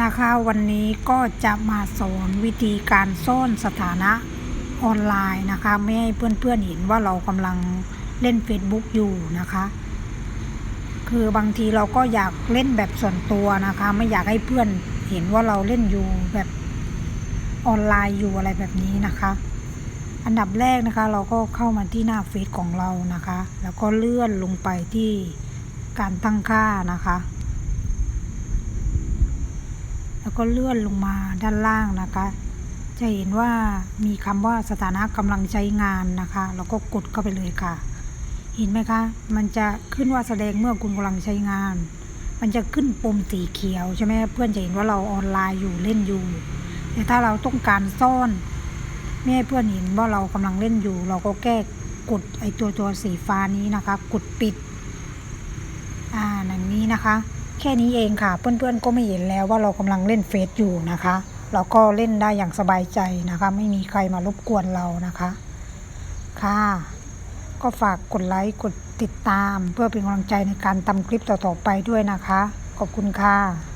นะคะวันนี้ก็จะมาสอนวิธีการซ่อนสถานะออนไลน์นะคะ ไม่ให้เพื่อนๆเห็นว่าเรากำลังเล่น Facebook อยู่นะคะ คือบางทีเราก็อยากเล่นแบบส่วนตัวนะคะ ไม่อยากให้เพื่อนเห็นว่าเราเล่นอยู่แบบออนไลน์อยู่อะไรแบบนี้นะคะ อันดับแรกนะคะ เราก็เข้ามาที่หน้าเฟซของเรานะคะ แล้วก็เลื่อนลงไปที่การตั้งค่านะคะ แล้วก็เลื่อนลงมาด้านล่างนะคะ จะเห็นว่ามีคำว่าสถานะกำลังใช้งานนะคะเราก็กดเข้าไปเลยค่ะ เห็นไหมคะ มันจะขึ้นว่าแสดงเมื่อคุณกำลังใช้งาน มันจะขึ้นปุ่มสีเขียวใช่ไหมเพื่อนจะเห็นว่าเราออนไลน์อยู่เล่นอยู่ แต่ถ้าเราต้องการซ่อนไม่ให้เพื่อนเห็นว่าเรากำลังเล่นอยู่ เราก็แก้กดไอตัวตัวสีฟ้านี้นะคะ กดปิด อ่าอย่างนี้นะคะ แค่นี้เองค่ะ เพื่อนๆก็ไม่เห็นแล้วว่าเรากำลังเล่นเฟซอยู่นะคะเราก็เล่นได้อย่างสบายใจนะคะ ไม่มีใครมารบกวนเรานะคะค่ะ ก็ฝากกดไลค์กดติดตาม เพื่อเป็นกำลังใจในการทำคลิปต่อๆไปด้วยนะคะ ขอบคุณค่ะ